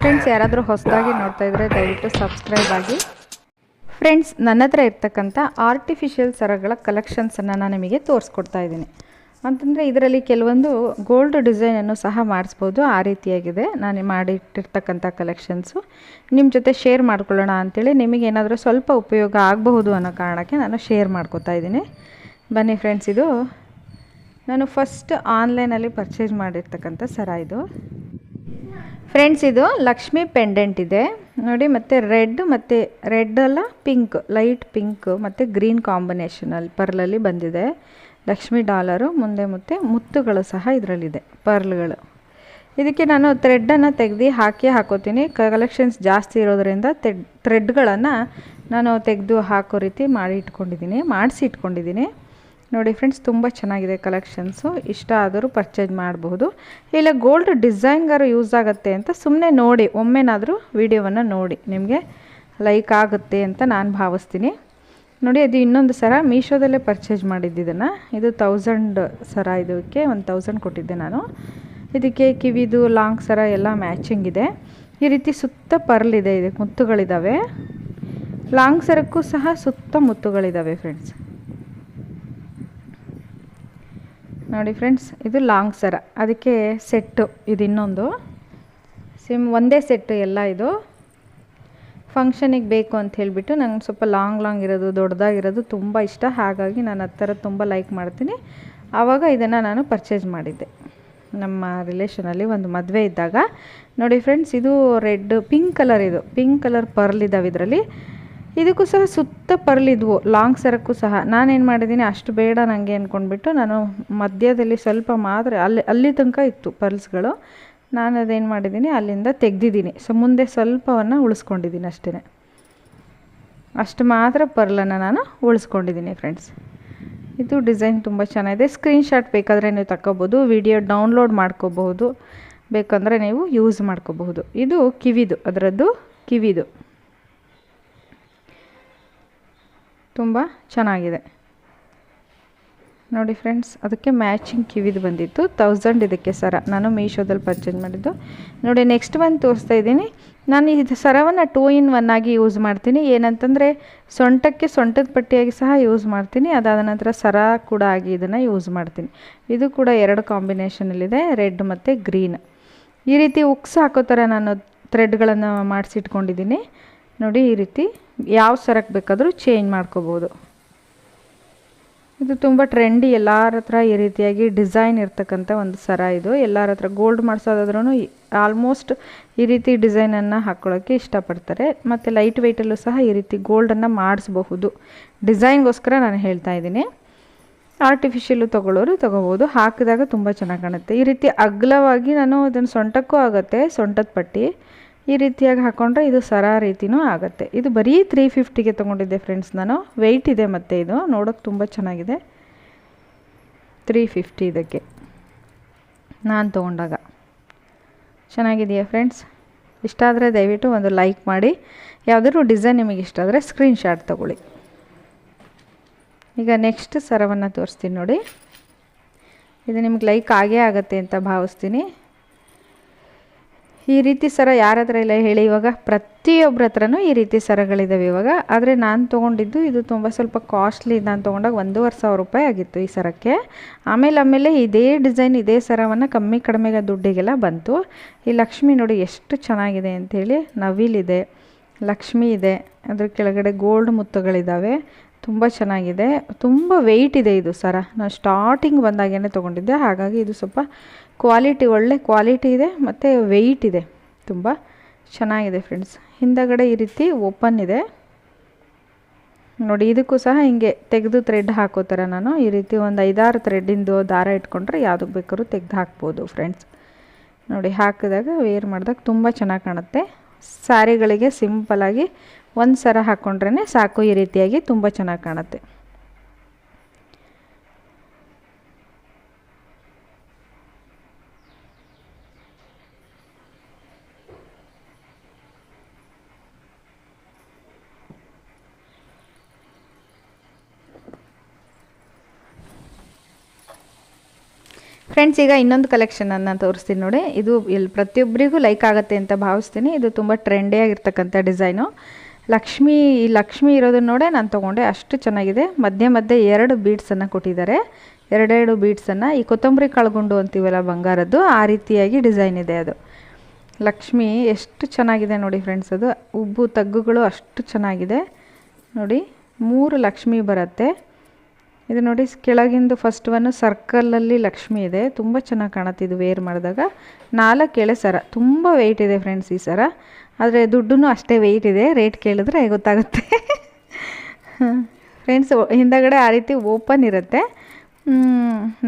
Friends ಯಾರಾದರೂ ಹೊಸದಾಗಿ ನೋಡ್ತಾ ಇದ್ದರೆ ದಯವಿಟ್ಟು ಸಬ್ಸ್ಕ್ರೈಬ್ ಆಗಿ. ಫ್ರೆಂಡ್ಸ್ ನನ್ನ ಹತ್ರ ಇರ್ತಕ್ಕಂಥ ಆರ್ಟಿಫಿಷಿಯಲ್ ಸರಗಳ ಕಲೆಕ್ಷನ್ಸನ್ನು ನಾನು ನಿಮಗೆ ತೋರಿಸ್ಕೊಡ್ತಾ ಇದ್ದೀನಿ. ಅಂತಂದರೆ ಇದರಲ್ಲಿ ಕೆಲವೊಂದು ಗೋಲ್ಡ್ ಡಿಸೈನನ್ನು ಸಹ ಮಾಡಿಸ್ಬೋದು. ಆ ರೀತಿಯಾಗಿದೆ. ನಾನು ಮಾಡಿಟ್ಟಿರ್ತಕ್ಕಂಥ ಕಲೆಕ್ಷನ್ಸು ನಿಮ್ಮ ಜೊತೆ ಶೇರ್ ಮಾಡ್ಕೊಳ್ಳೋಣ ಅಂಥೇಳಿ ನಿಮಗೇನಾದರೂ ಸ್ವಲ್ಪ ಉಪಯೋಗ ಆಗಬಹುದು ಅನ್ನೋ ಕಾರಣಕ್ಕೆ ನಾನು ಶೇರ್ ಮಾಡ್ಕೋತಾ ಇದ್ದೀನಿ. ಬನ್ನಿ ಫ್ರೆಂಡ್ಸ್ ಇದು ನಾನು ಫಸ್ಟ್ ಆನ್ಲೈನಲ್ಲಿ ಪರ್ಚೇಸ್ ಮಾಡಿರ್ತಕ್ಕಂಥ ಸರ ಇದು. ಫ್ರೆಂಡ್ಸ್ ಇದು ಲಕ್ಷ್ಮಿ ಪೆಂಡೆಂಟ್ ಇದೆ. ನೋಡಿ, ಮತ್ತು ರೆಡ್ ಮತ್ತು ರೆಡ್ ಅಲ್ಲ ಪಿಂಕ್ ಲೈಟ್ ಪಿಂಕ್ ಮತ್ತು ಗ್ರೀನ್ ಕಾಂಬಿನೇಷನಲ್ಲಿ ಪರ್ಲಲ್ಲಿ ಬಂದಿದೆ. ಲಕ್ಷ್ಮಿ ಡಾಲರು, ಮುಂದೆ ಮತ್ತೆ ಮುತ್ತುಗಳು ಸಹ ಇದರಲ್ಲಿದೆ, ಪರ್ಲ್ಗಳು. ಇದಕ್ಕೆ ನಾನು ಥ್ರೆಡ್ಡನ್ನು ತೆಗೆದು ಹಾಕಿ ಹಾಕೋತೀನಿ. ಕಲೆಕ್ಷನ್ಸ್ ಜಾಸ್ತಿ ಇರೋದರಿಂದ ತೆಡ್ ಥ್ರೆಡ್ಗಳನ್ನು ನಾನು ತೆಗೆದು ಹಾಕೋ ರೀತಿ ಮಾಡಿ ಇಟ್ಕೊಂಡಿದ್ದೀನಿ, ಮಾಡಿಸಿ ಇಟ್ಕೊಂಡಿದ್ದೀನಿ. ನೋಡಿ ಫ್ರೆಂಡ್ಸ್ ತುಂಬ ಚೆನ್ನಾಗಿದೆ ಕಲೆಕ್ಷನ್ಸು ಇಷ್ಟ ಆದರೂ ಪರ್ಚೇಸ್ ಮಾಡಬಹುದು ಇಲ್ಲ ಗೋಲ್ಡ್ ಡಿಸೈನ್ಗಾರು ಯೂಸ್ ಆಗುತ್ತೆ ಅಂತ ಸುಮ್ಮನೆ ನೋಡಿ, ಒಮ್ಮೆನಾದರೂ ವಿಡಿಯೋವನ್ನು ನೋಡಿ. ನಿಮಗೆ ಲೈಕ್ ಆಗುತ್ತೆ ಅಂತ ನಾನು ಭಾವಿಸ್ತೀನಿ. ನೋಡಿ, ಅದು ಇನ್ನೊಂದು ಸರ ಮೀಶೋದಲ್ಲೇ ಪರ್ಚೇಸ್ ಮಾಡಿದ್ದಿದ್ದನ್ನು ಇದು ತೌಸಂಡ್ ಸರ ಇದಕ್ಕೆ, ಒಂದು ತೌಸಂಡ್ ಕೊಟ್ಟಿದ್ದೆ ನಾನು. ಇದಕ್ಕೆ ಕಿವಿದು, ಲಾಂಗ್ ಸರ ಎಲ್ಲ ಮ್ಯಾಚಿಂಗ್ ಇದೆ. ಈ ರೀತಿ ಸುತ್ತ ಪರ್ಲ್ ಇದೆ, ಇದು ಮುತ್ತುಗಳಿದ್ದಾವೆ ಲಾಂಗ್ ಸರಕ್ಕೂ ಸಹ ಸುತ್ತ ಮುತ್ತುಗಳಿದ್ದಾವೆ ಫ್ರೆಂಡ್ಸ್ ನೋಡಿ ಫ್ರೆಂಡ್ಸ್ ಇದು ಲಾಂಗ್ ಸರ. ಅದಕ್ಕೆ ಸೆಟ್ಟು ಇದು ಇನ್ನೊಂದು. ಸಿಮ್ ಒಂದೇ ಸೆಟ್ಟು ಎಲ್ಲ ಇದು. ಫಂಕ್ಷನಿಗೆ ಬೇಕು ಅಂತ ಹೇಳಿಬಿಟ್ಟು ನಂಗೆ ಸ್ವಲ್ಪ ಲಾಂಗ್ ಲಾಂಗ್ ಇರೋದು, ದೊಡ್ಡದಾಗಿರೋದು ತುಂಬ ಇಷ್ಟ. ಹಾಗಾಗಿ ನಾನು ಆ ಥರ ತುಂಬ ಲೈಕ್ ಮಾಡ್ತೀನಿ. ಆವಾಗ ಇದನ್ನು ನಾನು ಪರ್ಚೇಸ್ ಮಾಡಿದ್ದೆ. ನಮ್ಮ ರಿಲೇಷನಲ್ಲಿ ಒಂದು ಮದುವೆ ಇದ್ದಾಗ. ನೋಡಿ ಫ್ರೆಂಡ್ಸ್ ಇದು ರೆಡ್ ಪಿಂಕ್ ಕಲರ್ ಇದು. ಪಿಂಕ್ ಕಲರ್ ಪರ್ಲ್ ಇದ್ದಾವೆ ಇದರಲ್ಲಿ. ಇದಕ್ಕೂ ಸಹ ಸುತ್ತ ಪರ್ಲ್ ಇದ್ವು. ಲಾಂಗ್ ಸರಕ್ಕೂ ಸಹ. ನಾನೇನು ಮಾಡಿದ್ದೀನಿ ಅಷ್ಟು ಬೇಡ ನನಗೆ ಅಂದ್ಕೊಂಡ್ಬಿಟ್ಟು ನಾನು ಮಧ್ಯದಲ್ಲಿ ಸ್ವಲ್ಪ ಮಾತ್ರ, ಅಲ್ಲಿ ಅಲ್ಲಿ ತನಕ ಇತ್ತು ಪರ್ಲ್ಸ್ಗಳು ನಾನು ಅದೇನು ಮಾಡಿದ್ದೀನಿ, ಅಲ್ಲಿಂದ ತೆಗೆದಿದ್ದೀನಿ. ಸೊ ಮುಂದೆ ಸ್ವಲ್ಪವನ್ನು ಉಳಿಸ್ಕೊಂಡಿದ್ದೀನಿ ಅಷ್ಟೇ ಅಷ್ಟು ಮಾತ್ರ ಪರ್ಲನ್ನು ನಾನು ಉಳಿಸ್ಕೊಂಡಿದ್ದೀನಿ ಫ್ರೆಂಡ್ಸ್ ಇದು ಡಿಸೈನ್ ತುಂಬ ಚೆನ್ನಾಗಿದೆ. ಸ್ಕ್ರೀನ್ಶಾಟ್ ಬೇಕಾದರೆ ನೀವು ತಗೋಬೋದು ವಿಡಿಯೋ ಡೌನ್ಲೋಡ್ ಮಾಡ್ಕೋಬಹುದು, ಬೇಕಂದರೆ ನೀವು ಯೂಸ್ ಮಾಡ್ಕೋಬಹುದು. ಇದು ಕಿವಿದು, ಅದರದ್ದು ಕಿವಿದು. ತುಂಬ ಚೆನ್ನಾಗಿದೆ. ನೋಡಿ ಫ್ರೆಂಡ್ಸ್ ಅದಕ್ಕೆ ಮ್ಯಾಚಿಂಗ್ ಕಿವಿದು ಬಂದಿತ್ತು. ತೌಸಂಡ್ ಇದಕ್ಕೆ ಸರ. ನಾನು ಮೀಶೋದಲ್ಲಿ ಪರ್ಚೇಸ್ ಮಾಡಿದ್ದು. ನೋಡಿ ನೆಕ್ಸ್ಟ್ ಒಂದು ತೋರಿಸ್ತಾ ಇದ್ದೀನಿ. ನಾನು ಇದು ಸರವನ್ನು ಟೂ ಇನ್ ಒನ್ ಆಗಿ ಯೂಸ್ ಮಾಡ್ತೀನಿ. ಏನಂತಂದರೆ, ಸೊಂಟಕ್ಕೆ ಸೊಂಟದ ಪಟ್ಟಿಯಾಗಿ ಸಹ ಯೂಸ್ ಮಾಡ್ತೀನಿ. ಅದಾದ ನಂತರ ಸರ ಕೂಡ ಆಗಿ ಇದನ್ನು ಯೂಸ್ ಮಾಡ್ತೀನಿ. ಇದು ಕೂಡ ಎರಡು ಕಾಂಬಿನೇಷನಲ್ಲಿದೆ ರೆಡ್ ಮತ್ತು ಗ್ರೀನ್. ಈ ರೀತಿ ಉಕ್ಸ್ ಹಾಕೋ ಥರ ನಾನು ಥ್ರೆಡ್ಗಳನ್ನು ಮಾಡಿಸಿಟ್ಕೊಂಡಿದ್ದೀನಿ. ನೋಡಿ, ಈ ರೀತಿ ಯಾವ ಸರಕ್ಕೆ ಬೇಕಾದರೂ ಚೇಂಜ್ ಮಾಡ್ಕೋಬೋದು. ಇದು ತುಂಬ ಟ್ರೆಂಡಿ ಎಲ್ಲರ ಹತ್ರ ಈ ರೀತಿಯಾಗಿ ಡಿಸೈನ್ ಇರ್ತಕ್ಕಂಥ ಒಂದು ಸರ ಇದು. ಎಲ್ಲರ ಹತ್ರ ಗೋಲ್ಡ್ ಮಾಡಿಸೋದಾದ್ರೂ ಆಲ್ಮೋಸ್ಟ್ ಈ ರೀತಿ ಡಿಸೈನನ್ನು ಹಾಕ್ಕೊಳ್ಳೋಕ್ಕೆ ಇಷ್ಟಪಡ್ತಾರೆ. ಮತ್ತು ಲೈಟ್ ವೆಯ್ಟಲ್ಲೂ ಸಹ ಈ ರೀತಿ ಗೋಲ್ಡನ್ನು ಮಾಡಿಸ್ಬಹುದು. ಡಿಸೈನ್ಗೋಸ್ಕರ ನಾನು ಹೇಳ್ತಾ ಇದ್ದೀನಿ. ಆರ್ಟಿಫಿಷಿಯಲ್ಲು ತೊಗೊಳ್ಳೋರು ತೊಗೋಬೋದು ಹಾಕಿದಾಗ ತುಂಬ ಚೆನ್ನಾಗಿ ಕಾಣುತ್ತೆ. ಈ ರೀತಿ ಅಗಲವಾಗಿ ನಾನು ಅದನ್ನು ಸೊಂಟಕ್ಕೂ ಆಗುತ್ತೆ, ಸೊಂಟದ ಪಟ್ಟಿ. ಈ ರೀತಿಯಾಗಿ ಹಾಕ್ಕೊಂಡ್ರೆ ಇದು ಸರ ರೀತಿನೂ ಆಗುತ್ತೆ. ಇದು ಬರೀ ತ್ರೀ ಫಿಫ್ಟಿಗೆ ತೊಗೊಂಡಿದ್ದೆ ಫ್ರೆಂಡ್ಸ್ ನಾನು. ವೆಯ್ಟ್ ಇದೆ ಮತ್ತು ಇದು. ನೋಡೋಕ್ಕೆ ತುಂಬ ಚೆನ್ನಾಗಿದೆ. ತ್ರೀ ಫಿಫ್ಟಿ ಇದಕ್ಕೆ. ನಾನು ತೊಗೊಂಡಾಗ. ಚೆನ್ನಾಗಿದೆಯಾ ಫ್ರೆಂಡ್ಸ್ ಇಷ್ಟ ಆದರೆ ದಯವಿಟ್ಟು ಒಂದು ಲೈಕ್ ಮಾಡಿ. ಯಾವುದಾದ್ರೂ ಡಿಸೈನ್ ನಿಮಗೆ ಇಷ್ಟ ಆದರೆ ಸ್ಕ್ರೀನ್ಶಾಟ್ ತೊಗೊಳ್ಳಿ. ಈಗ ನೆಕ್ಸ್ಟ್ ಸರವನ್ನು ತೋರಿಸ್ತೀನಿ ನೋಡಿ. ಇದು ನಿಮ್ಗೆ ಲೈಕ್ ಆಗೇ ಆಗುತ್ತೆ ಅಂತ ಭಾವಿಸ್ತೀನಿ. ಈ ರೀತಿ ಸರ ಯಾರ ಹತ್ರ ಇಲ್ಲ ಹೇಳಿ, ಇವಾಗ ಪ್ರತಿಯೊಬ್ಬರ ಹತ್ರನೂ ಈ ರೀತಿ ಸರಗಳಿದ್ದಾವೆ ಇವಾಗ. ಆದರೆ ನಾನು ತೊಗೊಂಡಿದ್ದು ಇದು ತುಂಬ ಸ್ವಲ್ಪ ಕಾಸ್ಟ್ಲಿ ನಾನು ತೊಗೊಂಡಾಗ ಒಂದೂವರೆ ಸಾವಿರ ರೂಪಾಯಿ ಆಗಿತ್ತು ಈ ಸರಕ್ಕೆ. ಆಮೇಲೆ ಆಮೇಲೆ ಇದೇ ಡಿಸೈನ್ ಇದೇ ಸರವನ್ನು ಕಮ್ಮಿ ಕಡಿಮೆಗೆ ದುಡ್ಡಿಗೆಲ್ಲ ಬಂತು. ಈ ಲಕ್ಷ್ಮಿ ನೋಡಿ ಎಷ್ಟು ಚೆನ್ನಾಗಿದೆ ಅಂಥೇಳಿ ನವಿಲಿದೆ ಲಕ್ಷ್ಮಿ ಇದೆ, ಅದ್ರ ಕೆಳಗಡೆ ಗೋಲ್ಡ್ ಮುತ್ತುಗಳಿದ್ದಾವೆ ತುಂಬ ಚೆನ್ನಾಗಿದೆ. ತುಂಬ ವೆಯ್ಟ್ ಇದೆ ಇದು ಸರ. ನಾನು ಸ್ಟಾರ್ಟಿಂಗ್ ಬಂದಾಗೇ ತೊಗೊಂಡಿದ್ದೆ. ಹಾಗಾಗಿ ಇದು ಸ್ವಲ್ಪ ಕ್ವಾಲಿಟಿ ಒಳ್ಳೆ ಕ್ವಾಲಿಟಿ ಇದೆ, ಮತ್ತು ವೆಯ್ಟ್ ಇದೆ. ತುಂಬ ಚೆನ್ನಾಗಿದೆ ಫ್ರೆಂಡ್ಸ್ ಹಿಂದಗಡೆ ಈ ರೀತಿ ಓಪನ್ ಇದೆ. ನೋಡಿ, ಇದಕ್ಕೂ ಸಹ ಹಿಂಗೆ ತೆಗೆದು ಥ್ರೆಡ್ ಹಾಕೋ ಥರ ನಾನು ಈ ರೀತಿ ಒಂದು ಐದಾರು ಥ್ರೆಡ್ಡಿಂದು ದಾರ ಇಟ್ಕೊಂಡ್ರೆ ಯಾವುದಕ್ಕೆ ಬೇಕಾದ್ರೂ ತೆಗೆದು ಹಾಕ್ಬೋದು ಫ್ರೆಂಡ್ಸ್ ನೋಡಿ, ಹಾಕಿದಾಗ ವೇರ್ ಮಾಡಿದಾಗ ತುಂಬ ಚೆನ್ನಾಗಿ ಕಾಣುತ್ತೆ. ಸ್ಯಾರಿಗಳಿಗೆ ಸಿಂಪಲಾಗಿ ಒಂದು ಸರ ಹಾಕ್ಕೊಂಡ್ರೇ ಸಾಕು, ಈ ರೀತಿಯಾಗಿ ತುಂಬ ಚೆನ್ನಾಗಿ ಕಾಣುತ್ತೆ. ಫ್ರೆಂಡ್ಸ್ ಈಗ ಇನ್ನೊಂದು ಕಲೆಕ್ಷನನ್ನು ತೋರಿಸ್ತೀನಿ ನೋಡಿ. ಇದು ಇಲ್ಲಿ ಪ್ರತಿಯೊಬ್ಬರಿಗೂ ಲೈಕ್ ಆಗುತ್ತೆ ಅಂತ ಭಾವಿಸ್ತೀನಿ. ಇದು ತುಂಬ ಟ್ರೆಂಡಿ ಆಗಿರ್ತಕ್ಕಂಥ ಡಿಸೈನು ಲಕ್ಷ್ಮಿ, ಈ ಲಕ್ಷ್ಮಿ ಇರೋದನ್ನ ನೋಡೇ ನಾನು ತೊಗೊಂಡೆ. ಅಷ್ಟು ಚೆನ್ನಾಗಿದೆ. ಮಧ್ಯೆ ಮಧ್ಯೆ ಎರಡು ಬೀಡ್ಸನ್ನು ಕೊಟ್ಟಿದ್ದಾರೆ. ಎರಡೆರಡು ಬೀಡ್ಸನ್ನು ಈ ಕೊತ್ತಂಬರಿ ಕಳ್ಗೊಂಡು ಅಂತೀವಲ್ಲ ಬಂಗಾರದ್ದು, ಆ ರೀತಿಯಾಗಿ ಡಿಸೈನ್ ಇದೆ ಅದು. ಲಕ್ಷ್ಮಿ ಎಷ್ಟು ಚೆನ್ನಾಗಿದೆ ನೋಡಿ ಫ್ರೆಂಡ್ಸ್ ಅದು. ಉಬ್ಬು, ತಗ್ಗುಗಳು ಅಷ್ಟು ಚೆನ್ನಾಗಿದೆ. ನೋಡಿ, ಮೂರು ಲಕ್ಷ್ಮಿ ಬರುತ್ತೆ. ಇದು ನೋಡಿ, ಕೆಳಗಿಂದು ಫಸ್ಟ್ ಒನ್ನು ಸರ್ಕಲಲ್ಲಿ ಲಕ್ಷ್ಮಿ ಇದೆ. ತುಂಬ ಚೆನ್ನಾಗಿ ಇದು ವೇರ್ ಮಾಡಿದಾಗ. ನಾಲ್ಕು ಎಳೆ ಸರ. ತುಂಬ ವೆಯ್ಟ್ ಇದೆ ಫ್ರೆಂಡ್ಸ್ ಈ ಸರ. ಆದರೆ ದುಡ್ಡು ಅಷ್ಟೇ ವೆಯ್ಟ್ ಇದೆ. ರೇಟ್ ಕೇಳಿದ್ರೆ ಗೊತ್ತಾಗುತ್ತೆ. ಫ್ರೆಂಡ್ಸ್ ಹಿಂದಗಡೆ ಆ ರೀತಿ ಓಪನ್ ಇರುತ್ತೆ.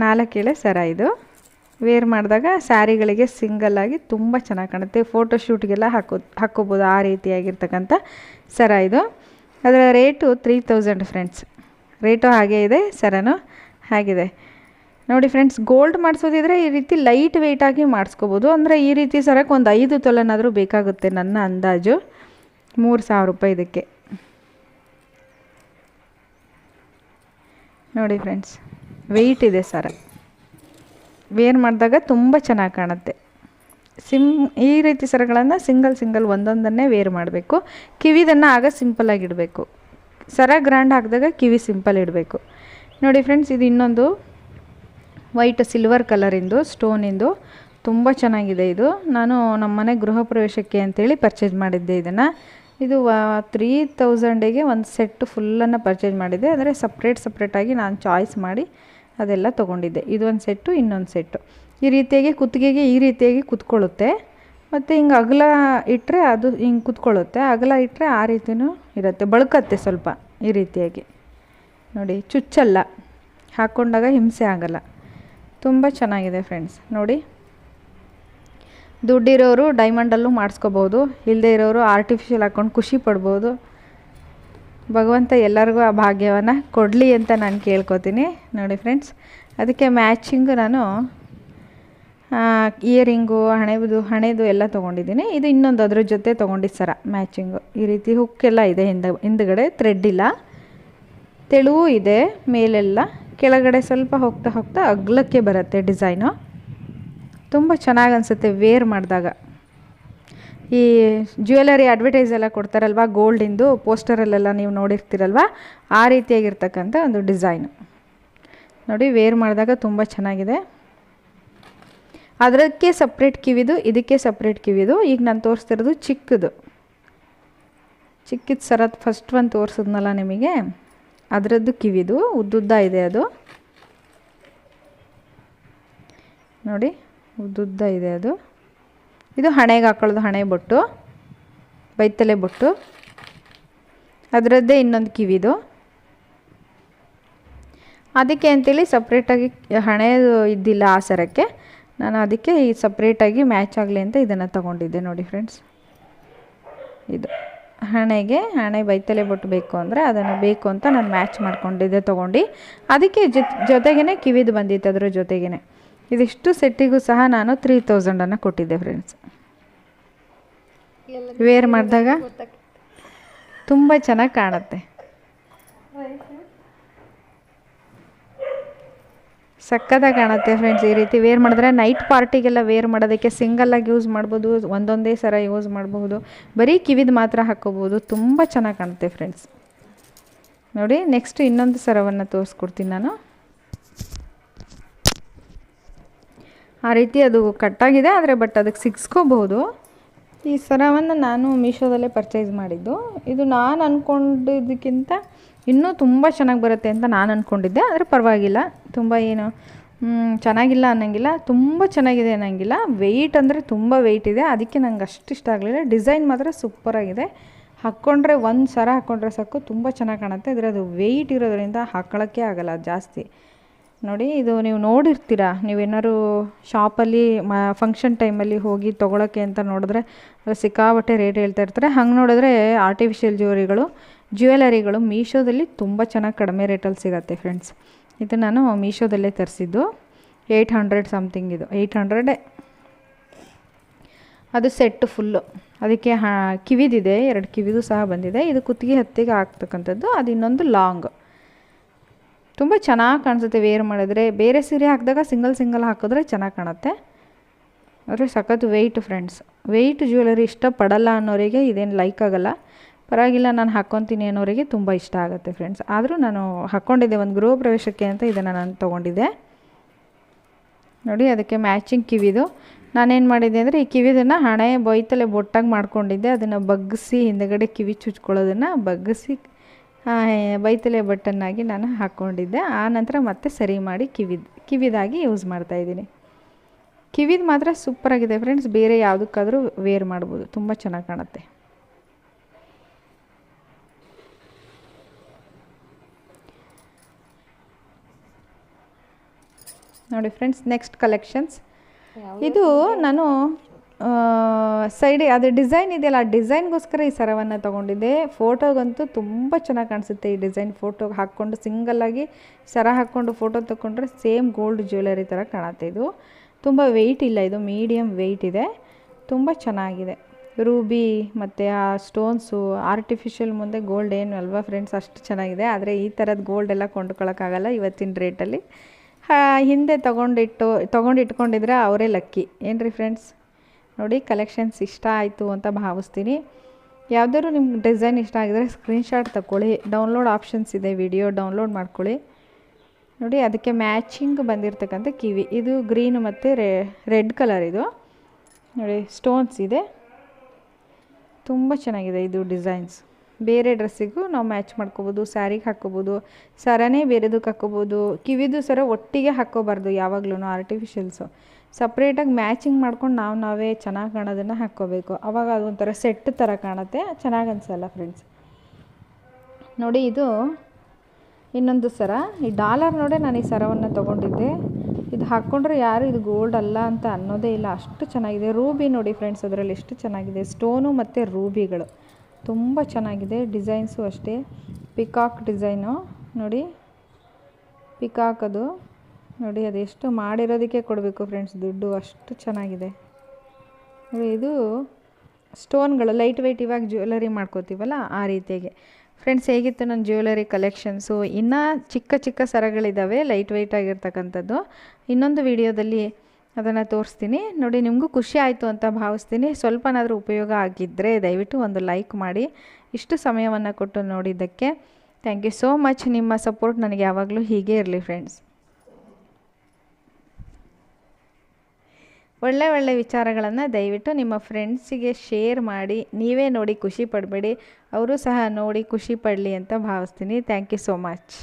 ನಾಲ್ಕು ಎಳೆ ಸರ ಇದು. ವೇರ್ ಮಾಡಿದಾಗ ಸ್ಯಾರಿಗಳಿಗೆ ಸಿಂಗಲ್ ಆಗಿ ತುಂಬ ಚೆನ್ನಾಗಿ ಕಾಣುತ್ತೆ. ಫೋಟೋಶೂಟ್ಗೆಲ್ಲ ಹಾಕೋ, ಹಾಕೋಬೋದು ಆ ರೀತಿಯಾಗಿರ್ತಕ್ಕಂಥ ಸರ ಇದು. ಅದರ rate three thousand friends rate ಹಾಗೇ ಇದೆ, ಸರನು ಹಾಗಿದೆ. ನೋಡಿ ಫ್ರೆಂಡ್ಸ್ ಗೋಲ್ಡ್ ಮಾಡಿಸೋದಿದ್ರೆ ಈ ರೀತಿ ಲೈಟ್ ವೆಯ್ಟಾಗಿ ಮಾಡಿಸ್ಕೋಬೋದು. ಅಂದರೆ ಈ ರೀತಿ ಸರಕ್ಕೆ ಒಂದು ಐದು ತೊಲನಾದರೂ ಬೇಕಾಗುತ್ತೆ ನನ್ನ ಅಂದಾಜು. ಮೂರು ಸಾವಿರ ರೂಪಾಯಿ ಇದಕ್ಕೆ. ನೋಡಿ ಫ್ರೆಂಡ್ಸ್ ವೆಯ್ಟ್ ಇದೆ ಸರ. ವೇರ್ ಮಾಡಿದಾಗ ತುಂಬ ಚೆನ್ನಾಗಿ ಕಾಣುತ್ತೆ. ಸಿಮ್ ಈ ರೀತಿ ಸರಗಳನ್ನು ಸಿಂಗಲ್ ಸಿಂಗಲ್ ಒಂದೊಂದನ್ನೇ ವೇರ್ ಮಾಡಬೇಕು. ಕಿವಿದನ್ನು ಆಗ ಸಿಂಪಲ್ಲಾಗಿಡಬೇಕು ಇಡಬೇಕು. ಸರ ಗ್ರ್ಯಾಂಡ್ ಹಾಕಿದಾಗ ಕಿವಿ ಸಿಂಪಲ್ ಇಡಬೇಕು. ನೋಡಿ ಫ್ರೆಂಡ್ಸ್, ಇದು ಇನ್ನೊಂದು ವೈಟ್ ಸಿಲ್ವರ್ ಕಲರಿಂದು ಸ್ಟೋನಿಂದು ತುಂಬ ಚೆನ್ನಾಗಿದೆ ಇದು. ನಾನು ನಮ್ಮ ಮನೆ ಗೃಹ ಪ್ರವೇಶಕ್ಕೆ ಅಂತೇಳಿ ಪರ್ಚೇಸ್ ಮಾಡಿದ್ದೆ ಇದನ್ನು. ಇದು ತ್ರೀ ತೌಸಂಡಿಗೆ ಒಂದು ಸೆಟ್ ಫುಲ್ಲನ್ನು ಪರ್ಚೇಸ್ ಮಾಡಿದ್ದೆ. ಅಂದರೆ ಸಪ್ರೇಟ್ ಸಪ್ರೇಟಾಗಿ ನಾನು ಚಾಯ್ಸ್ ಮಾಡಿ ಅದೆಲ್ಲ ತೊಗೊಂಡಿದ್ದೆ. ಇದೊಂದು ಸೆಟ್ಟು ಇನ್ನೊಂದು ಸೆಟ್ಟು ಈ ರೀತಿಯಾಗಿ ಕುತ್ತಿಗೆಗೆ ಈ ರೀತಿಯಾಗಿ ಕುತ್ಕೊಳ್ಳುತ್ತೆ. ಮತ್ತು ಹಿಂಗೆ ಅಗಲ ಇಟ್ಟರೆ ಅದು ಹಿಂಗೆ ಕುತ್ಕೊಳ್ಳುತ್ತೆ. ಅಗಲ ಇಟ್ಟರೆ ಆ ರೀತಿಯೂ ಇರುತ್ತೆ. ಬಳ್ಕತ್ತೆ ಸ್ವಲ್ಪ ಈ ರೀತಿಯಾಗಿ. ನೋಡಿ, ಚುಚ್ಚಲ್ಲ. ಹಾಕ್ಕೊಂಡಾಗ ಹಿಂಸೆ ಆಗಲ್ಲ. ತುಂಬ ಚೆನ್ನಾಗಿದೆ ಫ್ರೆಂಡ್ಸ್. ನೋಡಿ. ದುಡ್ಡಿರೋರು ಡೈಮಂಡಲ್ಲೂ ಮಾಡಿಸ್ಕೋಬೋದು. ಇಲ್ಲದೇ ಇರೋರು ಆರ್ಟಿಫಿಷಿಯಲ್ ಹಾಕ್ಕೊಂಡು ಖುಷಿ ಪಡ್ಬೋದು. ಭಗವಂತ ಎಲ್ಲರಿಗೂ ಆ ಭಾಗ್ಯವನ್ನು ಕೊಡಲಿ ಅಂತ ನಾನು ಕೇಳ್ಕೊತೀನಿ. ನೋಡಿ ಫ್ರೆಂಡ್ಸ್, ಅದಕ್ಕೆ ಮ್ಯಾಚಿಂಗು ನಾನು ಇಯರಿಂಗು ಹಣೆದು ಹಣೆದು ಎಲ್ಲ ತೊಗೊಂಡಿದ್ದೀನಿ. ಇದು ಇನ್ನೊಂದು ಅದ್ರ ಜೊತೆ ತೊಗೊಂಡಿದ್ದು ಸರ ಮ್ಯಾಚಿಂಗು ಈ ರೀತಿ ಹುಕ್ಕೆಲ್ಲ ಇದೆ ಹಿಂದ, ಹಿಂದ್ಗಡೆ ಥ್ರೆಡ್ ಇಲ್ಲ. ತೆಳುವೂ ಇದೆ, ಮೇಲೆಲ್ಲ. ಕೆಳಗಡೆ ಸ್ವಲ್ಪ ಹೋಗ್ತಾ ಹೋಗ್ತಾ ಅಗ್ಲಕ್ಕೆ ಬರುತ್ತೆ ಡಿಸೈನು ತುಂಬ ಚೆನ್ನಾಗಿ ಅನಿಸುತ್ತೆ ವೇರ್ ಮಾಡಿದಾಗ. ಈ ಜ್ಯುವೆಲರಿ ಅಡ್ವರ್ಟೈಸ್ ಎಲ್ಲ ಕೊಡ್ತಾರಲ್ವ ಗೋಲ್ಡಿಂದು ಪೋಸ್ಟರಲ್ಲೆಲ್ಲ ನೀವು ನೋಡಿರ್ತೀರಲ್ವ, ಆ ರೀತಿಯಾಗಿರ್ತಕ್ಕಂಥ ಒಂದು ಡಿಸೈನು ನೋಡಿ ವೇರ್ ಮಾಡಿದಾಗ ತುಂಬ ಚೆನ್ನಾಗಿದೆ. ಅದಕ್ಕೆ ಸಪ್ರೇಟ್ ಕಿವಿದು, ಇದಕ್ಕೆ ಸಪ್ರೇಟ್ ಕಿವಿದು, ಈಗ ನಾನು ತೋರಿಸ್ತಿರೋದು ಚಿಕ್ಕದು. ಚಿಕ್ಕಿದ ಸರದ್ ಫಸ್ಟ್ ಒಂದು ತೋರಿಸಿದ್ನಲ್ಲ ನಿಮಗೆ? ಅದರದ್ದು ಕಿವಿದು, ಉದ್ದುದ್ದ ಇದೆ ಅದು. ನೋಡಿ, ಉದ್ದುದ್ದ ಇದೆ ಅದು. ಇದು ಹಣೆಗೆ ಹಾಕೊಳ್ಳೋದು ಹಣೆ ಬೊಟ್ಟು, ಬೈತಲೆ ಬೊಟ್ಟು. ಅದರದ್ದೇ ಇನ್ನೊಂದು ಕಿವಿದು. ಅದಕ್ಕೆ ಅಂತೇಳಿ ಸಪ್ರೇಟಾಗಿ ಹಣೆದು ಇದ್ದಿಲ್ಲ ಆ ಸರಕ್ಕೆ ನಾನು ಅದಕ್ಕೆ ಈ ಸಪ್ರೇಟಾಗಿ ಮ್ಯಾಚ್ ಆಗಲಿ ಅಂತ ಇದನ್ನು ತಗೊಂಡಿದ್ದೆ ನೋಡಿ ಫ್ರೆಂಡ್ಸ್ ಇದು ಹಣೆಗೆ ಹಣೆ ಬೈತಲೆ ಬೊಟ್ಟು ಬೇಕು ಅಂದರೆ ಅದನ್ನು ಬೇಕು ಅಂತ ನಾನು ಮ್ಯಾಚ್ ಮಾಡ್ಕೊಂಡಿದ್ದೆ ತೊಗೊಂಡು. ಅದಕ್ಕೆ ಜೊತೆಗೇ ಕಿವಿದು ಬಂದಿತ್ತು ಅದರ ಜೊತೆಗೇ ಇದಿಷ್ಟು ಸೆಟ್ಟಿಗೂ ಸಹ ನಾನು ತ್ರೀ ತೌಸಂಡನ್ನು ಕೊಟ್ಟಿದ್ದೆ ಫ್ರೆಂಡ್ಸ್ ವೇರ್ ಮಾಡಿದಾಗ ತುಂಬ ಚೆನ್ನಾಗಿ ಕಾಣುತ್ತೆ. ಸಕ್ಕತ್ತಾಗಿ ಕಾಣುತ್ತೆ ಫ್ರೆಂಡ್ಸ್ ಈ ರೀತಿ ವೇರ್ ಮಾಡಿದ್ರೆ ನೈಟ್ ಪಾರ್ಟಿಗೆಲ್ಲ ವೇರ್ ಮಾಡೋದಕ್ಕೆ ಸಿಂಗಲ್ಲಾಗಿ ಯೂಸ್ ಮಾಡ್ಬೋದು, ಒಂದೊಂದೇ ಸರ ಯೂಸ್ ಮಾಡಬಹುದು. ಬರೀ ಕಿವಿದು ಮಾತ್ರ ಹಾಕ್ಕೋಬೋದು ತುಂಬ ಚೆನ್ನಾಗಿ ಕಾಣುತ್ತೆ ಫ್ರೆಂಡ್ಸ್ ನೋಡಿ ನೆಕ್ಸ್ಟ್ ಇನ್ನೊಂದು ಸರವನ್ನು ತೋರಿಸ್ಕೊಡ್ತೀನಿ ನಾನು. ಆ ರೀತಿ ಅದು ಕಟ್ಟಾಗಿದೆ ಆದರೆ ಬಟ್ ಅದಕ್ಕೆ ಸಿಕ್ಸ್ಕೋಬಹುದು ಈ ಸರವನ್ನು ನಾನು ಮೀಶೋದಲ್ಲೇ ಪರ್ಚೇಸ್ ಮಾಡಿದ್ದು. ಇದು ನಾನು ಅಂದ್ಕೊಂಡಿದ್ದಕ್ಕಿಂತ ಇನ್ನೂ ತುಂಬ ಚೆನ್ನಾಗಿ ಬರುತ್ತೆ ಅಂತ ನಾನು ಅಂದ್ಕೊಂಡಿದ್ದೆ ಆದರೆ ಪರವಾಗಿಲ್ಲ. ತುಂಬ ಏನು ಚೆನ್ನಾಗಿಲ್ಲ ಅನ್ನೋಂಗಿಲ್ಲ, ತುಂಬ ಚೆನ್ನಾಗಿದೆ ಅನ್ನೋಂಗಿಲ್ಲ. ವೆಯ್ಟ್ ಅಂದರೆ ತುಂಬ ವೆಯ್ಟ್ ಇದೆ. ಅದಕ್ಕೆ ನಂಗೆ ಅಷ್ಟು ಇಷ್ಟ ಆಗಲಿಲ್ಲ. ಡಿಸೈನ್ ಮಾತ್ರ ಸೂಪರಾಗಿದೆ ಹಾಕ್ಕೊಂಡ್ರೆ ಒಂದು ಸರ ಹಾಕ್ಕೊಂಡ್ರೆ ಸಾಕು, ತುಂಬ ಚೆನ್ನಾಗಿ ಕಾಣುತ್ತೆ. ಆದರೆ ಅದು ವೆಯ್ಟ್ ಇರೋದ್ರಿಂದ ಹಾಕ್ಕೊಳ್ಳೋಕ್ಕೆ ಆಗಲ್ಲ ಜಾಸ್ತಿ. ನೋಡಿ, ಇದು ನೀವು ನೋಡಿರ್ತೀರಾ, ನೀವೇನಾದ್ರು ಶಾಪಲ್ಲಿ ಮ ಫಂಕ್ಷನ್ ಟೈಮಲ್ಲಿ ಹೋಗಿ ತೊಗೊಳಕ್ಕೆ ಅಂತ ನೋಡಿದ್ರೆ ಸಿಕ್ಕಾಬಟ್ಟೆ ರೇಟ್ ಹೇಳ್ತಾ ಇರ್ತಾರೆ. ಹಂಗೆ ನೋಡಿದ್ರೆ ಆರ್ಟಿಫಿಷಿಯಲ್ ಜ್ಯುವೆಲರಿಗಳು ಜ್ಯುವೆಲರಿಗಳು ಮೀಶೋದಲ್ಲಿ ತುಂಬ ಚೆನ್ನಾಗಿ ಕಡಿಮೆ ರೇಟಲ್ಲಿ ಸಿಗತ್ತೆ ಫ್ರೆಂಡ್ಸ್ ಇದು ನಾನು ಮೀಶೋದಲ್ಲೇ ತರಿಸಿದ್ದು. ಏಯ್ಟ್ ಹಂಡ್ರೆಡ್ ಸಮಥಿಂಗ್ ಇದು. ಏಯ್ಟ್ ಹಂಡ್ರೆಡೇ ಅದು ಸೆಟ್ಟು ಫುಲ್ಲು ಅದಕ್ಕೆ ಹಾ, ಕಿವಿದಿದೆ. ಎರಡು ಕಿವಿದು ಸಹ ಬಂದಿದೆ. ಇದು ಕುತ್ತಿಗೆ ಹತ್ತಿಗೆ ಹಾಕ್ತಕ್ಕಂಥದ್ದು. ಅದು ಇನ್ನೊಂದು ಲಾಂಗ್ ತುಂಬ ಚೆನ್ನಾಗಿ ಕಾಣಿಸುತ್ತೆ ವೇರ್ ಮಾಡಿದ್ರೆ. ಬೇರೆ ಸೀರೆ ಹಾಕಿದಾಗ ಸಿಂಗಲ್ ಸಿಂಗಲ್ ಹಾಕಿದ್ರೆ ಚೆನ್ನಾಗಿ ಕಾಣುತ್ತೆ. ಆದರೆ ಸಖತ್ ವೆಯ್ಟ್ ಫ್ರೆಂಡ್ಸ್ ವೆಯ್ಟ್ ಜ್ಯುವೆಲರಿ ಇಷ್ಟಪಡಲ್ಲ ಅನ್ನೋರಿಗೆ ಇದೇನು ಲೈಕ್ ಆಗಲ್ಲ. ಪರವಾಗಿಲ್ಲ, ನಾನು ಹಾಕ್ಕೊತೀನಿ ಅನ್ನೋರಿಗೆ ತುಂಬ ಇಷ್ಟ ಆಗುತ್ತೆ ಫ್ರೆಂಡ್ಸ್ ಆದರೂ ನಾನು ಹಾಕ್ಕೊಂಡಿದ್ದೆ ಒಂದು ಗೃಹ ಪ್ರವೇಶಕ್ಕೆ ಅಂತ ಇದನ್ನು ನಾನು ತೊಗೊಂಡಿದ್ದೆ. ನೋಡಿ, ಅದಕ್ಕೆ ಮ್ಯಾಚಿಂಗ್ ಕಿವಿದು ನಾನೇನು ಮಾಡಿದ್ದೆ ಅಂದರೆ, ಈ ಕಿವಿದನ್ನು ಹಣೆ ಬೊಯ್ತಲೆ ಬೊಟ್ಟಾಗಿ ಮಾಡ್ಕೊಂಡಿದ್ದೆ. ಅದನ್ನು ಬಗ್ಗಿಸಿ, ಹಿಂದಗಡೆ ಕಿವಿ ಚುಚ್ಕೊಳ್ಳೋದನ್ನು ಬಗ್ಗಿಸಿ ಬೈತಲೆ ಬಟ್ಟನ್ನಾಗಿ ನಾನು ಹಾಕ್ಕೊಂಡಿದ್ದೆ. ಆ ನಂತರ ಮತ್ತೆ ಸರಿ ಮಾಡಿ ಕಿವಿದ್, ಕಿವಿದಾಗಿ ಯೂಸ್ ಮಾಡ್ತಾಯಿದ್ದೀನಿ ಕಿವಿದು ಮಾತ್ರ ಸೂಪರಾಗಿದೆ ಫ್ರೆಂಡ್ಸ್ ಬೇರೆ ಯಾವುದಕ್ಕಾದರೂ ವೇರ್ ಮಾಡ್ಬೋದು. ತುಂಬ ಚೆನ್ನಾಗಿ ಕಾಣುತ್ತೆ. ನೋಡಿ ಫ್ರೆಂಡ್ಸ್ ನೆಕ್ಸ್ಟ್ ಕಲೆಕ್ಷನ್ಸ್ ಇದು ನಾನು ಸೈಡ್ ಅದು ಡಿಸೈನ್ ಇದೆಯಲ್ಲ ಆ ಡಿಸೈನ್ಗೋಸ್ಕರ ಈ ಸರವನ್ನು ತೊಗೊಂಡಿದ್ದೆ. ಫೋಟೋಗಂತೂ ತುಂಬ ಚೆನ್ನಾಗಿ ಕಾಣಿಸುತ್ತೆ ಈ ಡಿಸೈನ್ ಫೋಟೋಗೆ ಹಾಕ್ಕೊಂಡು ಸಿಂಗಲ್ಲಾಗಿ ಸರ ಹಾಕ್ಕೊಂಡು ಫೋಟೋ ತೊಗೊಂಡ್ರೆ ಸೇಮ್ ಗೋಲ್ಡ್ ಜ್ಯುವೆಲರಿ ಥರ ಕಾಣುತ್ತೆ ಇದು. ತುಂಬ ವೆಯ್ಟ್ ಇಲ್ಲ ಇದು ಮೀಡಿಯಮ್ ವೆಯ್ಟ್ ಇದೆ. ತುಂಬ ಚೆನ್ನಾಗಿದೆ. ರೂಬಿ ಮತ್ತು ಆ ಸ್ಟೋನ್ಸು ಆರ್ಟಿಫಿಷಿಯಲ್ ಮುಂದೆ ಗೋಲ್ಡ್ ಏನು ಅಲ್ವಾ ಫ್ರೆಂಡ್ಸ್ ಅಷ್ಟು ಚೆನ್ನಾಗಿದೆ. ಆದರೆ ಈ ಥರದ್ದು ಗೋಲ್ಡ್ ಎಲ್ಲ ಕೊಂಡ್ಕೊಳ್ಳೋಕ್ಕಾಗಲ್ಲ ಇವತ್ತಿನ ರೇಟಲ್ಲಿ ಹಿಂದೆ ತೊಗೊಂಡಿಟ್ಟು, ತೊಗೊಂಡಿಟ್ಕೊಂಡಿದ್ರೆ ಅವರೇ ಲಕ್ಕಿ. ಏನು ರೀ ಫ್ರೆಂಡ್ಸ್ ನೋಡಿ ಕಲೆಕ್ಷನ್ಸ್ ಇಷ್ಟ ಆಯಿತು ಅಂತ ಭಾವಿಸ್ತೀನಿ. ಯಾವುದಾದ್ರು ನಿಮ್ಗೆ ಡಿಸೈನ್ ಇಷ್ಟ ಆಗಿದ್ರೆ ಸ್ಕ್ರೀನ್ಶಾಟ್ ತಗೊಳ್ಳಿ ಡೌನ್ಲೋಡ್ ಆಪ್ಷನ್ಸ್ ಇದೆ ವಿಡಿಯೋ ಡೌನ್ಲೋಡ್ ಮಾಡ್ಕೊಳ್ಳಿ. ನೋಡಿ, ಅದಕ್ಕೆ ಮ್ಯಾಚಿಂಗ್ ಬಂದಿರತಕ್ಕಂಥ ಕಿವಿ. ಇದು ಗ್ರೀನ್ ಮತ್ತು ರೆಡ್ ಕಲರ್ ಇದು. ನೋಡಿ ಸ್ಟೋನ್ಸ್ ಇದೆ. ತುಂಬ ಚೆನ್ನಾಗಿದೆ ಇದು ಡಿಸೈನ್ಸ್ ಬೇರೆ ಡ್ರೆಸ್ಸಿಗೂ ನಾವು ಮ್ಯಾಚ್ ಮಾಡ್ಕೋಬೋದು, ಸ್ಯಾರಿಗೆ ಹಾಕ್ಕೋಬೋದು, ಸರನೇ ಬೇರೆದಕ್ಕೆ ಹಾಕ್ಕೋಬೋದು, ಕಿವಿದು ಸರ ಒಟ್ಟಿಗೆ ಹಾಕ್ಕೋಬಾರ್ದು ಯಾವಾಗ್ಲೂ ಆರ್ಟಿಫಿಷಿಯಲ್ಸು ಸಪ್ರೇಟಾಗಿ ಮ್ಯಾಚಿಂಗ್ ಮಾಡ್ಕೊಂಡು ನಾವು ನಾವೇ ಚೆನ್ನಾಗಿ ಕಾಣೋದನ್ನು ಹಾಕ್ಕೋಬೇಕು. ಅವಾಗ ಅದೊಂಥರ ಸೆಟ್ ಥರ ಕಾಣುತ್ತೆ. ಚೆನ್ನಾಗಿ ಅನಿಸಲ್ಲ ಫ್ರೆಂಡ್ಸ್ ನೋಡಿ ಇದು ಇನ್ನೊಂದು ಸರ. ಈ ಡಾಲರ್ ನೋಡಿ ನಾನು ಈ ಸರವನ್ನು ತೊಗೊಂಡಿದ್ದೆ. ಇದು ಹಾಕ್ಕೊಂಡ್ರೆ ಯಾರು ಇದು ಗೋಲ್ಡ್ ಅಲ್ಲ ಅಂತ ಅನ್ನೋದೇ ಇಲ್ಲ. ಅಷ್ಟು ಚೆನ್ನಾಗಿದೆ. ರೂಬಿ ನೋಡಿ ಫ್ರೆಂಡ್ಸ್ ಅದರಲ್ಲಿ ಎಷ್ಟು ಚೆನ್ನಾಗಿದೆ. ಸ್ಟೋನು ಮತ್ತು ರೂಬಿಗಳು ತುಂಬ ಚೆನ್ನಾಗಿದೆ ಡಿಸೈನ್ಸು ಅಷ್ಟೇ. Peacock design. ನೋಡಿ. ಪಿಕಾಕ್ ಅದು. ನೋಡಿ ಅದೆಷ್ಟು ಮಾಡಿರೋದಕ್ಕೆ ಕೊಡಬೇಕು ಫ್ರೆಂಡ್ಸ್ ದುಡ್ಡು ಅಷ್ಟು ಚೆನ್ನಾಗಿದೆ. ಇದು ಸ್ಟೋನ್ಗಳು ಲೈಟ್ ವೆಯ್ಟ್ ಇವಾಗ ಜ್ಯುವೆಲರಿ ಮಾಡ್ಕೋತೀವಲ್ಲ ಆ ರೀತಿಯಾಗಿ. ಫ್ರೆಂಡ್ಸ್ ಹೇಗಿತ್ತು ನನ್ನ ಜ್ಯುವೆಲರಿ ಕಲೆಕ್ಷನ್ಸು ಇನ್ನೂ ಚಿಕ್ಕ ಚಿಕ್ಕ ಸರಗಳಿದ್ದಾವೆ ಲೈಟ್ ವೆಯ್ಟ್ ಆಗಿರ್ತಕ್ಕಂಥದ್ದು. ಇನ್ನೊಂದು ವಿಡಿಯೋದಲ್ಲಿ ಅದನ್ನು ತೋರಿಸ್ತೀನಿ. ನೋಡಿ, ನಿಮಗೂ ಖುಷಿ ಆಯಿತು ಅಂತ ಭಾವಿಸ್ತೀನಿ. ಸ್ವಲ್ಪನಾದರೂ ಉಪಯೋಗ ಆಗಿದ್ದರೆ ದಯವಿಟ್ಟು ಒಂದು ಲೈಕ್ ಮಾಡಿ. ಇಷ್ಟು ಸಮಯವನ್ನು ಕೊಟ್ಟು ನೋಡಿದ್ದಕ್ಕೆ ಥ್ಯಾಂಕ್ ಯು ಸೋ ಮಚ್. ನಿಮ್ಮ ಸಪೋರ್ಟ್ ನನಗೆ ಯಾವಾಗಲೂ ಹೀಗೆ ಇರಲಿ ಫ್ರೆಂಡ್ಸ್. ಒಳ್ಳೆ ಒಳ್ಳೆ ವಿಚಾರಗಳನ್ನು ದಯವಿಟ್ಟು ನಿಮ್ಮ ಫ್ರೆಂಡ್ಸಿಗೆ ಶೇರ್ ಮಾಡಿ. ನೀವೇ ನೋಡಿ ಖುಷಿ ಪಡಬೇಡಿ. ಅವರು ಸಹ ನೋಡಿ ಖುಷಿ ಪಡಲಿ ಅಂತ ಭಾವಿಸ್ತೀನಿ. Thank you so much.